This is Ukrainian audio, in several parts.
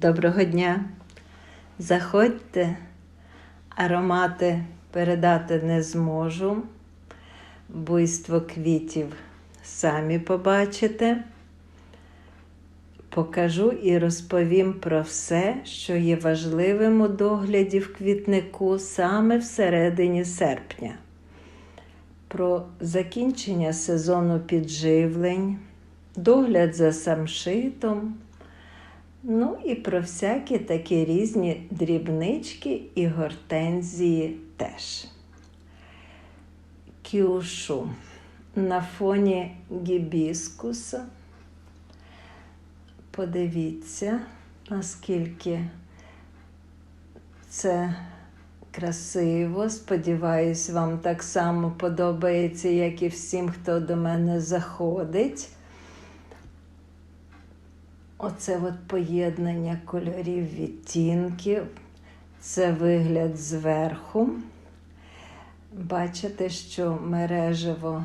Доброго дня! Заходьте, аромати передати не зможу. Буйство квітів самі побачите. Покажу і розповім про все, що є важливим у догляді в квітнику саме всередині серпня. Про закінчення сезону підживлень, догляд за самшитом. Ну і про всякі такі різні дрібнички і гортензії теж. Кюшу на фоні гібіскуса. Подивіться, наскільки це красиво. Сподіваюсь, вам так само подобається, як і всім, хто до мене заходить. Оце от поєднання кольорів відтінків. Це вигляд зверху. Бачите, що мережево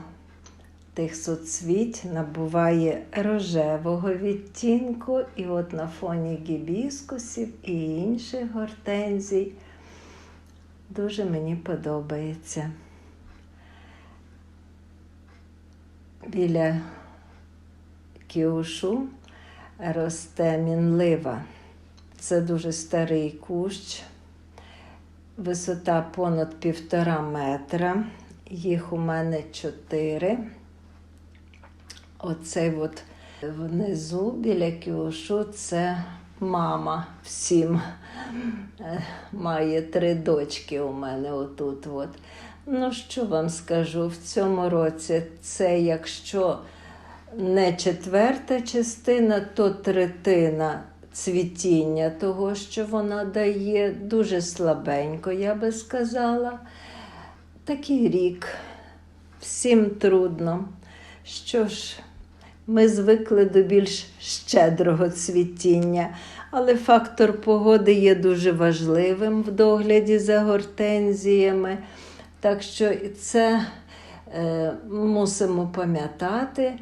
тих соцвіть набуває рожевого відтінку, і от на фоні гібіскусів і інших гортензій дуже мені подобається. Біля кіушу росте мінлива. Це дуже старий кущ, висота понад півтора метра, їх у мене чотири. Оцей от внизу біля кіушу це мама всім. Має три дочки у мене отут. От. Ну, що вам скажу, в цьому році це якщо не четверта частина, то третина цвітіння того, що вона дає, дуже слабенько, я би сказала. Такий рік, всім трудно. Що ж, ми звикли до більш щедрого цвітіння, але фактор погоди є дуже важливим в догляді за гортензіями. Так що це е, мусимо пам'ятати.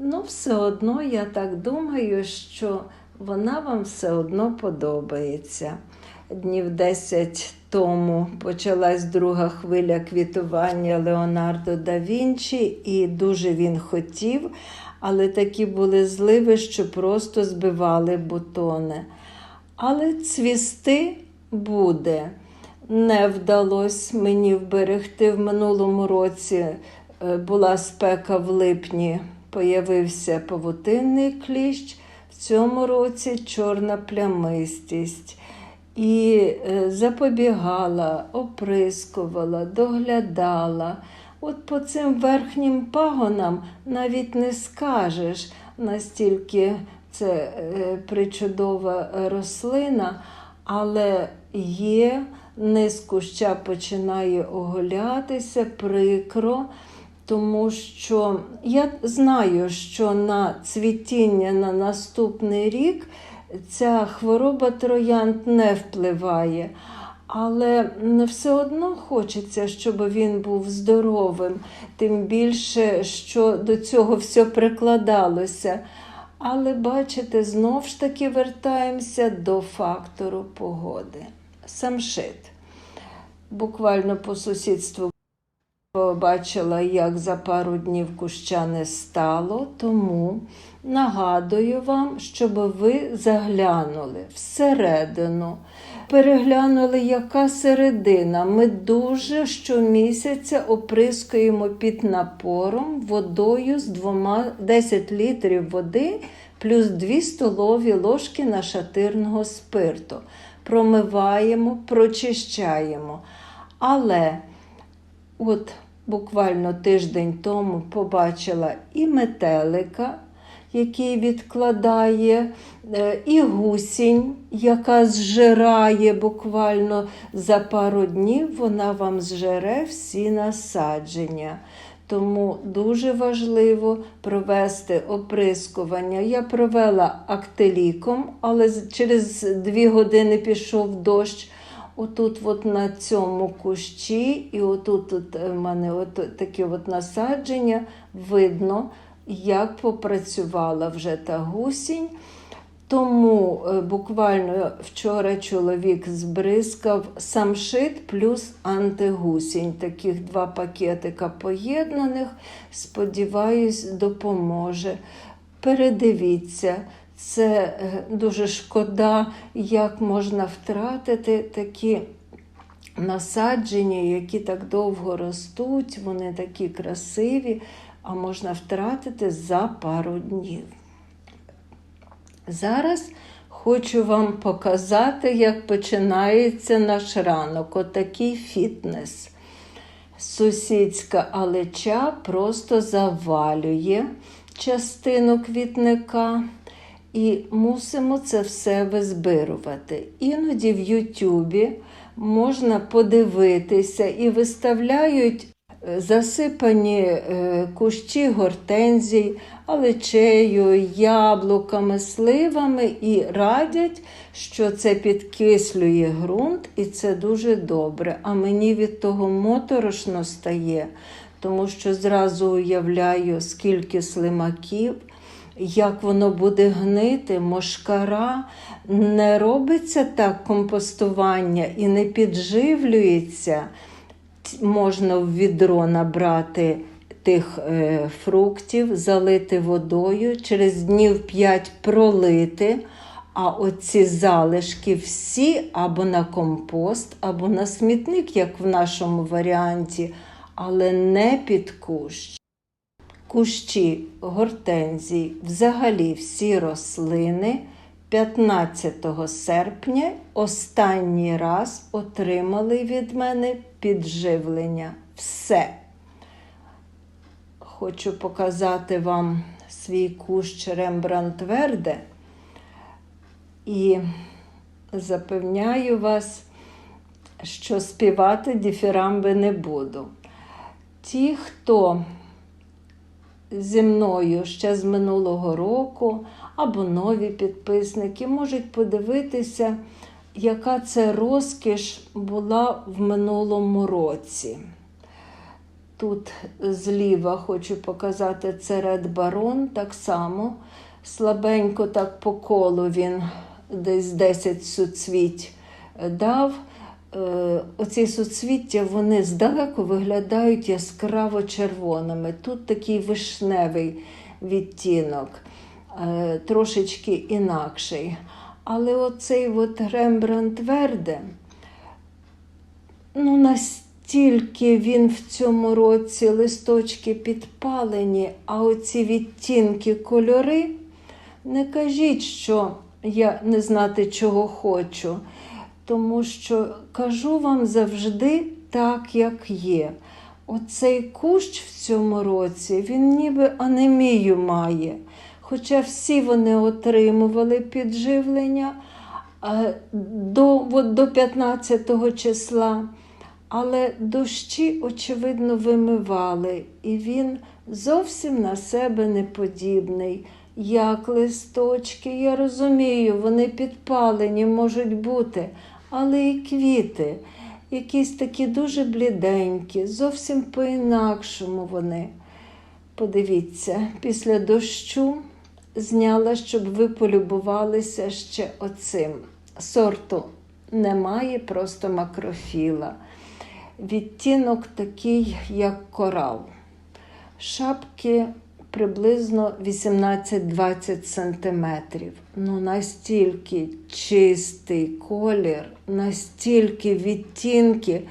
Ну, все одно, я так думаю, що вона вам все одно подобається. Днів 10 тому почалась друга хвиля квітування Леонардо да Вінчі, і дуже він хотів, але такі були зливи, що просто збивали бутони. Але цвісти буде. Не вдалося мені вберегти в минулому році. е, Була спека в липні, появився павутинний кліщ, в цьому році чорна плямистість. І е, запобігала, оприскувала, доглядала. От по цим верхнім пагонам навіть не скажеш, настільки це е, причудова рослина, але є, низ куща починає оголятися прикро, тому що я знаю, що на цвітіння на наступний рік ця хвороба троянд не впливає. Але все одно хочеться, щоб він був здоровим, тим більше, що до цього все прикладалося. Але бачите, знов ж таки вертаємося до фактору погоди. Самшит. Буквально по сусідству побачила, як за пару днів куща не стало, тому нагадую вам, щоб ви заглянули всередину, переглянули, яка середина. Ми дуже щомісяця оприскуємо під напором водою з двома 10 літрів води плюс 2 столові ложки нашатирного спирту. Промиваємо, прочищаємо. Але От буквально тиждень тому побачила і метелика, який відкладає, е, і гусінь, яка зжирає буквально за пару днів, вона вам зжере всі насадження. Тому дуже важливо провести оприскування. Я провела актеліком, але через дві години пішов дощ. Отут от на цьому кущі, і отут от в мене от такі от насадження, видно, як попрацювала вже та гусінь. Тому е, буквально вчора чоловік збризкав самшит плюс антигусінь. Таких два пакетика поєднаних. Сподіваюсь, допоможе. Передивіться, це е, дуже шкода, як можна втратити такі насадження, які так довго ростуть, вони такі красиві, а можна втратити за пару днів. Зараз хочу вам показати, як починається наш ранок. Отакий фітнес. Сусідська алеча просто завалює частину квітника. І мусимо це все визбирувати. Іноді в Ютубі можна подивитися і виставляють е, засипані е, кущі гортензій, алечею, яблуками, сливами і радять, що це підкислює ґрунт, і це дуже добре. А мені від того моторошно стає, тому що зразу уявляю, скільки слимаків як воно буде гнити, мошкара, не робиться так компостування і не підживлюється. Можна в відро набрати тих е, фруктів, залити водою, через днів 5 пролити. А оці залишки всі або на компост, або на смітник, як в нашому варіанті, але не під кущ кущі гортензій, взагалі всі рослини 15 серпня останній раз отримали від мене підживлення. Все. Хочу показати вам свій кущ Рембрандт Верде і запевняю вас, що співати діфірамби не буду. Ті, хто зі мною ще з минулого року, або нові підписники можуть подивитися, яка це розкіш була в минулому році. Тут зліва хочу показати це Ред Барон, так само слабенько так по колу він десь 10 суцвіть дав. Е, оці суцвіття вони здалеку виглядають яскраво червоними. Тут такий вишневий відтінок, е, трошечки інакший. Але оцей от Рембрандт Верде, ну, настільки він в цьому році листочки підпалені, а оці відтінки кольори, не кажіть, що я не знати, чого хочу тому що кажу вам завжди так, як є. Оцей кущ в цьому році, він ніби анемію має. Хоча всі вони отримували підживлення до, от, до 15 числа, але дощі, очевидно, вимивали, і він зовсім на себе не подібний. Як листочки, я розумію, вони підпалені можуть бути, але і квіти, якісь такі дуже бліденькі, зовсім по-інакшому вони. Подивіться, після дощу зняла, щоб ви полюбувалися ще оцим. Сорту немає, просто макрофіла. Відтінок такий, як корал. Шапки приблизно 18-20 сантиметрів. Ну, настільки чистий колір, настільки відтінки.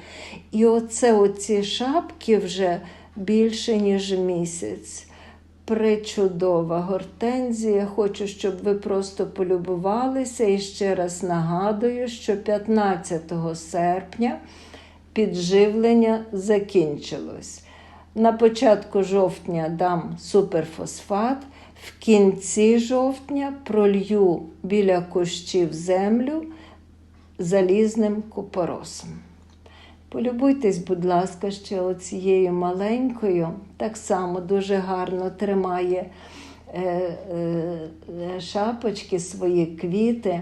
І оце оці шапки вже більше, ніж місяць. Причудова гортензія. Хочу, щоб ви просто полюбувалися. І ще раз нагадую, що 15 серпня підживлення закінчилось. На початку жовтня дам суперфосфат, в кінці жовтня пролью біля кущів землю залізним купоросом. Полюбуйтесь, будь ласка, ще оцією маленькою, так само дуже гарно тримає е, е, шапочки, свої квіти.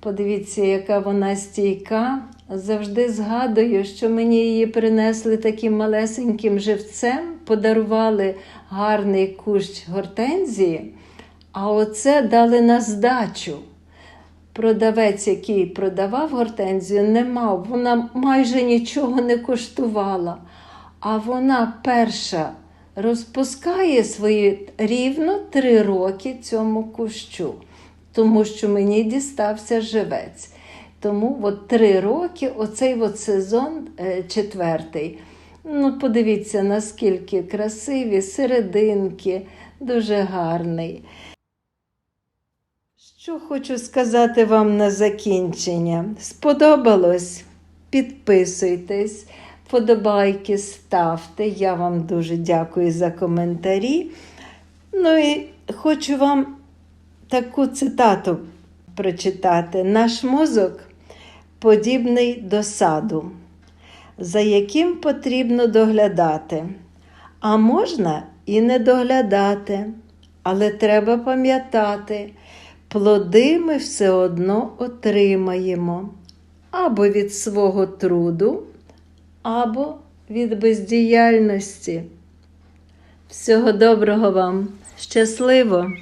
Подивіться, яка вона стійка. Завжди згадую, що мені її принесли таким малесеньким живцем, подарували гарний кущ гортензії, а оце дали на здачу. продавець, який продавав гортензію, не мав. Вона майже нічого не коштувала. А вона перша розпускає свої рівно три роки цьому кущу, тому що мені дістався живець. Тому от три роки, оцей от сезон е, четвертий. Ну, подивіться, наскільки красиві серединки, дуже гарний. Що хочу сказати вам на закінчення. Сподобалось? Підписуйтесь, подобайки ставте. Я вам дуже дякую за коментарі. Ну і хочу вам таку цитату прочитати. Наш мозок подібний до саду, за яким потрібно доглядати. А можна і не доглядати, але треба пам'ятати, плоди ми все одно отримаємо або від свого труду, або від бездіяльності. Всього доброго вам! Щасливо!